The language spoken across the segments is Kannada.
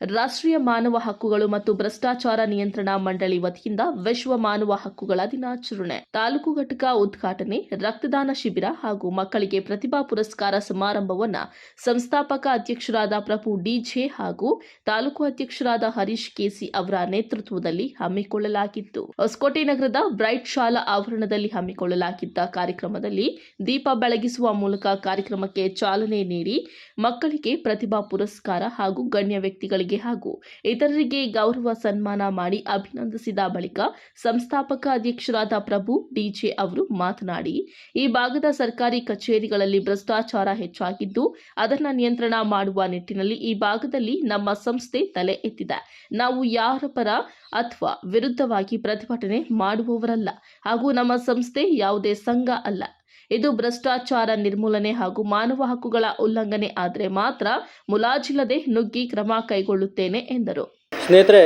ರಾಷ್ಟ್ರೀಯ ಮಾನವ ಹಕ್ಕುಗಳು ಮತ್ತು ಭ್ರಷ್ಟಾಚಾರ ನಿಯಂತ್ರಣ ಮಂಡಳಿ ವತಿಯಿಂದ ವಿಶ್ವ ಮಾನವ ಹಕ್ಕುಗಳ ದಿನಾಚರಣೆ. ತಾಲೂಕು ಘಟಕ ಉದ್ಘಾಟನೆ, ರಕ್ತದಾನ ಶಿಬಿರ ಹಾಗೂ ಮಕ್ಕಳಿಗೆ ಪ್ರತಿಭಾ ಪುರಸ್ಕಾರ ಸಮಾರಂಭವನ್ನ ಸಂಸ್ಥಾಪಕ ಅಧ್ಯಕ್ಷರಾದ ಪ್ರಭು ಡಿಜೆ ಹಾಗೂ ತಾಲೂಕು ಅಧ್ಯಕ್ಷರಾದ ಹರೀಶ್ ಕೆಸಿ ಅವರ ನೇತೃತ್ವದಲ್ಲಿ ಹಮ್ಮಿಕೊಳ್ಳಲಾಗಿತ್ತು. ಹೊಸಕೋಟೆ ನಗರದ ಬ್ರೈಟ್ ಶಾಲಾ ಆವರಣದಲ್ಲಿ ಹಮ್ಮಿಕೊಳ್ಳಲಾಗಿದ್ದ ಕಾರ್ಯಕ್ರಮದಲ್ಲಿ ದೀಪ ಬೆಳಗಿಸುವ ಮೂಲಕ ಕಾರ್ಯಕ್ರಮಕ್ಕೆ ಚಾಲನೆ ನೀಡಿ ಮಕ್ಕಳಿಗೆ ಪ್ರತಿಭಾ ಪುರಸ್ಕಾರ ಹಾಗೂ ಗಣ್ಯ ವ್ಯಕ್ತಿಗಳಿಗೆ ಹಾಗೂ ಇತರರಿಗೆ ಗೌರವ ಸನ್ಮಾನ ಮಾಡಿ ಅಭಿನಂದಿಸಿದ ಬಳಿಕ ಸಂಸ್ಥಾಪಕ ಅಧ್ಯಕ್ಷರಾದ ಪ್ರಭು ಡಿಜೆ ಅವರು ಮಾತನಾಡಿ, ಈ ಭಾಗದ ಸರ್ಕಾರಿ ಕಚೇರಿಗಳಲ್ಲಿ ಭ್ರಷ್ಟಾಚಾರ ಹೆಚ್ಚಾಗಿದ್ದು, ಅದನ್ನು ನಿಯಂತ್ರಣ ಮಾಡುವ ನಿಟ್ಟಿನಲ್ಲಿ ಈ ಭಾಗದಲ್ಲಿ ನಮ್ಮ ಸಂಸ್ಥೆ ತಲೆ ಎತ್ತಿದೆ. ನಾವು ಯಾರ ಪರ ಅಥವಾ ವಿರುದ್ಧವಾಗಿ ಪ್ರತಿಭಟನೆ ಮಾಡುವವರಲ್ಲ ಹಾಗೂ ನಮ್ಮ ಸಂಸ್ಥೆ ಯಾವುದೇ ಸಂಘ ಅಲ್ಲ. ಇದು ಭ್ರಷ್ಟಾಚಾರ ನಿರ್ಮೂಲನೆ ಹಾಗೂ ಮಾನವ ಹಕ್ಕುಗಳ ಉಲ್ಲಂಘನೆ ಆದರೆ ಮಾತ್ರ ಮುಲಾಜಿಲ್ಲದೆ ನುಗ್ಗಿ ಕ್ರಮ ಕೈಗೊಳ್ಳುತ್ತೇನೆ ಎಂದರು. ಸ್ನೇಹಿತರೆ,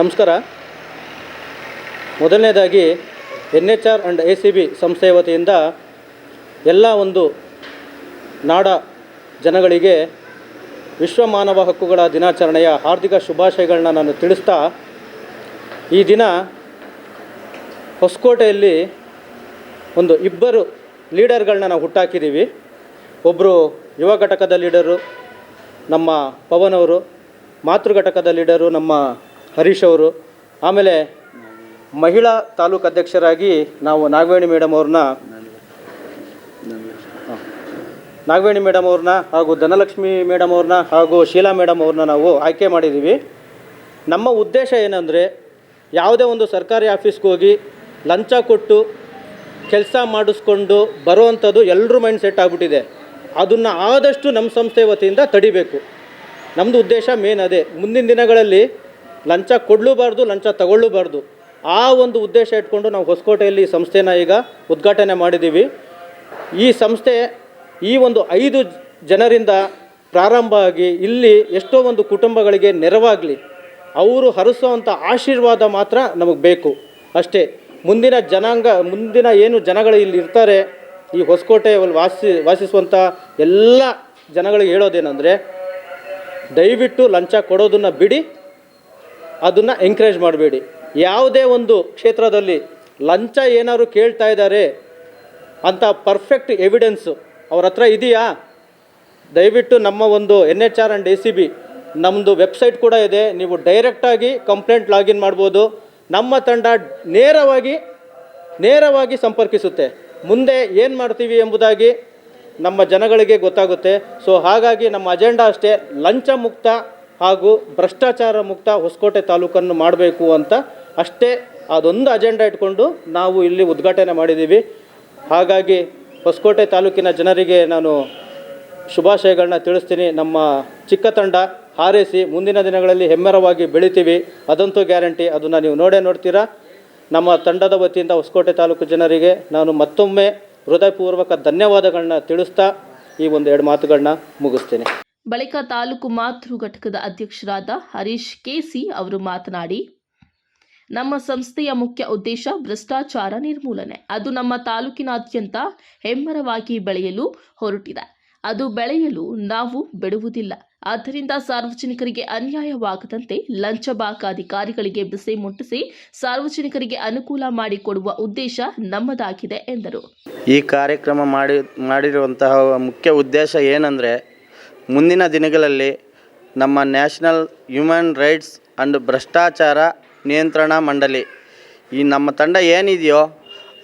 ನಮಸ್ಕಾರ. ಮೊದಲನೇದಾಗಿ N H R and A C B ಸಂಸ್ಥೆಯ ವತಿಯಿಂದ ಎಲ್ಲ ಒಂದು ನಾಡ ಜನಗಳಿಗೆ ವಿಶ್ವ ಮಾನವ ಹಕ್ಕುಗಳ ದಿನಾಚರಣೆಯ ಹಾರ್ದಿಕ ಶುಭಾಶಯಗಳನ್ನ ನಾನು ತಿಳಿಸ್ತಾ, ಈ ದಿನ ಹೊಸಕೋಟೆಯಲ್ಲಿ ಒಂದು ಇಬ್ಬರು ಲೀಡರ್ಗಳನ್ನ ನಾವು ಹುಟ್ಟಾಕಿದ್ದೀವಿ ಒಬ್ಬರು ಯುವ ಘಟಕದ ಲೀಡರು, ನಮ್ಮ ಪವನ್ ಅವರು, ಮಾತೃ ಘಟಕದ ಲೀಡರು, ನಮ್ಮ ಹರೀಶ್ ಅವರು, ಆಮೇಲೆ ಮಹಿಳಾ ತಾಲೂಕು ಅಧ್ಯಕ್ಷರಾಗಿ ನಾವು ನಾಗವೇಣಿ ಮೇಡಮ್ ಅವ್ರನ್ನ ನಾಗವೇಣಿ ಮೇಡಮ್ ಅವ್ರನ್ನ ಹಾಗೂ ಧನಲಕ್ಷ್ಮಿ ಮೇಡಮ್ ಅವ್ರನ್ನ ಹಾಗೂ ಶೀಲಾ ಮೇಡಮ್ ಅವ್ರನ್ನ ನಾವು ಆಯ್ಕೆ ಮಾಡಿದ್ದೀವಿ ನಮ್ಮ ಉದ್ದೇಶ ಏನಂದರೆ, ಯಾವುದೇ ಒಂದು ಸರ್ಕಾರಿ ಆಫೀಸ್ಗೆ ಹೋಗಿ ಲಂಚ ಕೊಟ್ಟು ಕೆಲಸ ಮಾಡಿಸ್ಕೊಂಡು ಬರುವಂಥದ್ದು ಎಲ್ಲರೂ ಮೈಂಡ್ ಸೆಟ್ ಆಗಿಬಿಟ್ಟಿದೆ. ಅದನ್ನು ಆದಷ್ಟು ನಮ್ಮ ಸಂಸ್ಥೆ ವತಿಯಿಂದ ತಡಿಬೇಕು. ನಮ್ಮದು ಉದ್ದೇಶ ಮೇನ್ ಅದೇ. ಮುಂದಿನ ದಿನಗಳಲ್ಲಿ ಲಂಚ ಕೊಡಲೂಬಾರ್ದು, ಲಂಚ ತಗೊಳ್ಳೂಬಾರ್ದು. ಆ ಒಂದು ಉದ್ದೇಶ ಇಟ್ಕೊಂಡು ನಾವು ಹೊಸಕೋಟೆಯಲ್ಲಿ ಸಂಸ್ಥೆನ ಈಗ ಉದ್ಘಾಟನೆ ಮಾಡಿದ್ದೀವಿ. ಈ ಸಂಸ್ಥೆ ಈ ಒಂದು ಐದು ಜನರಿಂದ ಪ್ರಾರಂಭ ಆಗಿ ಇಲ್ಲಿ ಎಷ್ಟೋ ಒಂದು ಕುಟುಂಬಗಳಿಗೆ ನೆರವಾಗಲಿ. ಅವರು ಹರಿಸೋವಂಥ ಆಶೀರ್ವಾದ ಮಾತ್ರ ನಮಗೆ ಬೇಕು. ಅಷ್ಟೇ. ಮುಂದಿನ ಜನಾಂಗ, ಮುಂದಿನ ಏನು ಜನಗಳು ಇಲ್ಲಿ ಇರ್ತಾರೆ, ಈ ಹೊಸಕೋಟೆ ವಾಸಿ ವಾಸಿಸುವಂಥ ಎಲ್ಲ ಜನಗಳಿಗೆ ಹೇಳೋದೇನೆಂದರೆ, ದಯವಿಟ್ಟು ಲಂಚ ಕೊಡೋದನ್ನು ಬಿಡಿ, ಅದನ್ನು ಎಂಕರೇಜ್ ಮಾಡಬೇಡಿ. ಯಾವುದೇ ಒಂದು ಕ್ಷೇತ್ರದಲ್ಲಿ ಲಂಚ ಏನಾದ್ರು ಕೇಳ್ತಾ ಇದ್ದಾರೆ ಅಂತ ಪರ್ಫೆಕ್ಟ್ ಎವಿಡೆನ್ಸು ಅವ್ರ ಹತ್ರ ಇದೆಯಾ? ದಯವಿಟ್ಟು ನಮ್ಮ ಒಂದು N H R and A C B ನಮ್ಮದು ವೆಬ್ಸೈಟ್ ಕೂಡ ಇದೆ, ನೀವು ಡೈರೆಕ್ಟಾಗಿ ಕಂಪ್ಲೇಂಟ್ ಲಾಗಿನ್ ಮಾಡ್ಬೋದು. ನಮ್ಮ ತಂಡ ನೇರವಾಗಿ ನೇರವಾಗಿ ಸಂಪರ್ಕಿಸುತ್ತೆ. ಮುಂದೆ ಏನು ಮಾಡ್ತೀವಿ ಎಂಬುದಾಗಿ ನಮ್ಮ ಜನಗಳಿಗೆ ಗೊತ್ತಾಗುತ್ತೆ. ಸೊ ಹಾಗಾಗಿ ನಮ್ಮ ಅಜೆಂಡಾ ಅಷ್ಟೇ ಲಂಚ ಮುಕ್ತ ಹಾಗೂ ಭ್ರಷ್ಟಾಚಾರ ಮುಕ್ತ ಹೊಸಕೋಟೆ ತಾಲೂಕನ್ನು ಮಾಡಬೇಕು ಅಂತ ಅಷ್ಟೇ ಅದೊಂದು ಅಜೆಂಡಾ ಇಟ್ಕೊಂಡು ನಾವು ಇಲ್ಲಿ ಉದ್ಘಾಟನೆ ಮಾಡಿದ್ದೀವಿ. ಹಾಗಾಗಿ ಹೊಸಕೋಟೆ ತಾಲೂಕಿನ ಜನರಿಗೆ ನಾನು ಶುಭಾಶಯಗಳನ್ನ ತಿಳಿಸ್ತೀನಿ. ನಮ್ಮ ಚಿಕ್ಕ ತಂಡ ಹಾರೈಸಿ ಮುಂದಿನ ದಿನಗಳಲ್ಲಿ ಹೆಮ್ಮರವಾಗಿ ಬೆಳಿತೀವಿ. ಅದಂತೂ ಗ್ಯಾರಂಟಿ. ಅದನ್ನು ನೀವು ನೋಡೇ ನೋಡ್ತೀರಾ. ನಮ್ಮ ತಂಡದ ವತಿಯಿಂದ ಹೊಸಕೋಟೆ ತಾಲೂಕು ಜನರಿಗೆ ನಾನು ಮತ್ತೊಮ್ಮೆ ಹೃದಯಪೂರ್ವಕ ಧನ್ಯವಾದಗಳನ್ನ ತಿಳಿಸ್ತಾ ಈ ಒಂದು ಎರಡು ಮಾತುಗಳನ್ನ ಮುಗಿಸ್ತೇನೆ. ಬಳಿಕ ತಾಲೂಕು ಮಾತೃ ಘಟಕದ ಅಧ್ಯಕ್ಷರಾದ ಹರೀಶ್ ಕೆಸಿ ಅವರು ಮಾತನಾಡಿ, ನಮ್ಮ ಸಂಸ್ಥೆಯ ಮುಖ್ಯ ಉದ್ದೇಶ ಭ್ರಷ್ಟಾಚಾರ ನಿರ್ಮೂಲನೆ. ಅದು ನಮ್ಮ ತಾಲೂಕಿನಾದ್ಯಂತ ಹೆಮ್ಮರವಾಗಿ ಬೆಳೆಯಲು ಹೊರಟಿದೆ. ಅದು ಬೆಳೆಯಲು ನಾವು ಬಿಡುವುದಿಲ್ಲ. ಆದ್ದರಿಂದ ಸಾರ್ವಜನಿಕರಿಗೆ ಅನ್ಯಾಯವಾಗದಂತೆ ಲಂಚಬಾಕ ಅಧಿಕಾರಿಗಳಿಗೆ ಬಿಸಿ ಮುಟ್ಟಿಸಿ ಸಾರ್ವಜನಿಕರಿಗೆ ಅನುಕೂಲ ಮಾಡಿಕೊಡುವ ಉದ್ದೇಶ ನಮ್ಮದಾಗಿದೆ, ಎಂದರು. ಈ ಕಾರ್ಯಕ್ರಮ ಮಾಡಿ, ಮಾಡಿರುವಂತಹ ಮುಖ್ಯ ಉದ್ದೇಶ ಏನಂದರೆ, ಮುಂದಿನ ದಿನಗಳಲ್ಲಿ ನಮ್ಮ ನ್ಯಾಷನಲ್ ಹ್ಯೂಮನ್ ರೈಟ್ಸ್ ಆ್ಯಂಡ್ ಭ್ರಷ್ಟಾಚಾರ ನಿಯಂತ್ರಣ ಮಂಡಳಿ, ಈ ನಮ್ಮ ತಂಡ ಏನಿದೆಯೋ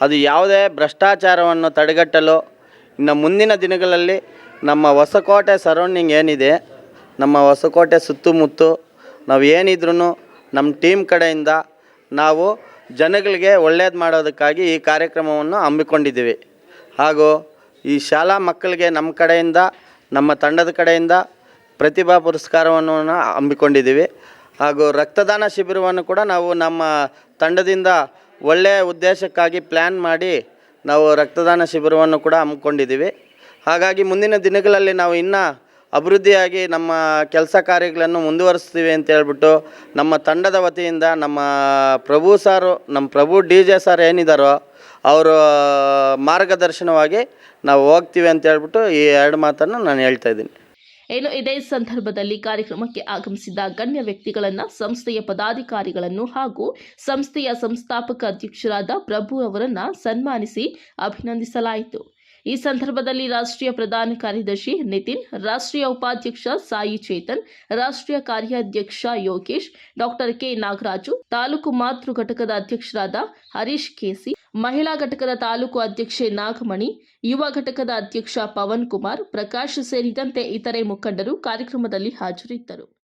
ಅದು ಯಾವುದೇ ಭ್ರಷ್ಟಾಚಾರವನ್ನು ತಡೆಗಟ್ಟಲು ಇನ್ನು ಮುಂದಿನ ದಿನಗಳಲ್ಲಿ ನಮ್ಮ ಹೊಸಕೋಟೆ ಸರೌಂಡಿಂಗ್ ಏನಿದೆ, ನಮ್ಮ ಹೊಸಕೋಟೆ ಸುತ್ತಮುತ್ತ ನಾವು ಏನಿದ್ರೂ ನಮ್ಮ ಟೀಮ್ ಕಡೆಯಿಂದ ನಾವು ಜನಗಳಿಗೆ ಒಳ್ಳೇದು ಮಾಡೋದಕ್ಕಾಗಿ ಈ ಕಾರ್ಯಕ್ರಮವನ್ನು ಹಮ್ಮಿಕೊಂಡಿದ್ದೀವಿ. ಹಾಗೂ ಈ ಶಾಲಾ ಮಕ್ಕಳಿಗೆ ನಮ್ಮ ಕಡೆಯಿಂದ, ನಮ್ಮ ತಂಡದ ಕಡೆಯಿಂದ ಪ್ರತಿಭಾ ಪುರಸ್ಕಾರವನ್ನು ಹಮ್ಮಿಕೊಂಡಿದ್ದೀವಿ. ಹಾಗೂ ರಕ್ತದಾನ ಶಿಬಿರವನ್ನು ಕೂಡ ನಾವು ನಮ್ಮ ತಂಡದಿಂದ ಒಳ್ಳೆಯ ಉದ್ದೇಶಕ್ಕಾಗಿ ಪ್ಲ್ಯಾನ್ ಮಾಡಿ ನಾವು ರಕ್ತದಾನ ಶಿಬಿರವನ್ನು ಕೂಡ ಹಮ್ಮಿಕೊಂಡಿದ್ದೀವಿ. ಹಾಗಾಗಿ ಮುಂದಿನ ದಿನಗಳಲ್ಲಿ ನಾವು ಇನ್ನೂ ಅಭಿವೃದ್ಧಿಯಾಗಿ ನಮ್ಮ ಕೆಲಸ ಕಾರ್ಯಗಳನ್ನು ಮುಂದುವರಿಸ್ತೀವಿ ಅಂತ ಹೇಳ್ಬಿಟ್ಟು ನಮ್ಮ ತಂಡದ ವತಿಯಿಂದ ನಮ್ಮ ಪ್ರಭು ಸಾರು, ನಮ್ಮ ಪ್ರಭು ಡಿ ಜೆ ಸರ್ ಏನಿದ್ದಾರೋ ಅವರು ಮಾರ್ಗದರ್ಶನವಾಗಿ ನಾವು ಹೋಗ್ತೀವಿ ಅಂತ ಹೇಳ್ಬಿಟ್ಟು ಈ ಎರಡು ಮಾತನ್ನು ನಾನು ಹೇಳ್ತಾ ಇದ್ದೀನಿ. ಏನು ಇದೇ ಸಂದರ್ಭದಲ್ಲಿ ಕಾರ್ಯಕ್ರಮಕ್ಕೆ ಆಗಮಿಸಿದ ಗಣ್ಯ ವ್ಯಕ್ತಿಗಳನ್ನು ಸಂಸ್ಥೆಯ ಪದಾಧಿಕಾರಿಗಳನ್ನು ಹಾಗೂ ಸಂಸ್ಥೆಯ ಸಂಸ್ಥಾಪಕ ಅಧ್ಯಕ್ಷರಾದ ಪ್ರಭು ಅವರನ್ನು ಸನ್ಮಾನಿಸಿ ಅಭಿನಂದಿಸಲಾಯಿತು. ಈ ಸಂದರ್ಭದಲ್ಲಿ ರಾಷ್ಟ್ರೀಯ ಪ್ರಧಾನ ಕಾರ್ಯದರ್ಶಿ ನಿತಿನ್, ರಾಷ್ಟ್ರೀಯ ಉಪಾಧ್ಯಕ್ಷ ಸಾಯಿ ಚೇತನ್, ರಾಷ್ಟ್ರೀಯ ಕಾರ್ಯಾಧ್ಯಕ್ಷ ಯೋಗೇಶ್, ಡಾಕ್ಟರ್ ಕೆ ನಾಗರಾಜು, ತಾಲೂಕು ಮಾತೃ ಘಟಕದ ಅಧ್ಯಕ್ಷರಾದ ಹರೀಶ್ ಕೆಸಿ, ಮಹಿಳಾ ಘಟಕದ ತಾಲೂಕು ಅಧ್ಯಕ್ಷೆ ನಾಗಮಣಿ, ಯುವ ಘಟಕದ ಅಧ್ಯಕ್ಷ ಪವನ್ ಕುಮಾರ್, ಪ್ರಕಾಶ್ ಸೇರಿದಂತೆ ಇತರೆ ಮುಖಂಡರು ಕಾರ್ಯಕ್ರಮದಲ್ಲಿ ಹಾಜರಿದ್ದರು.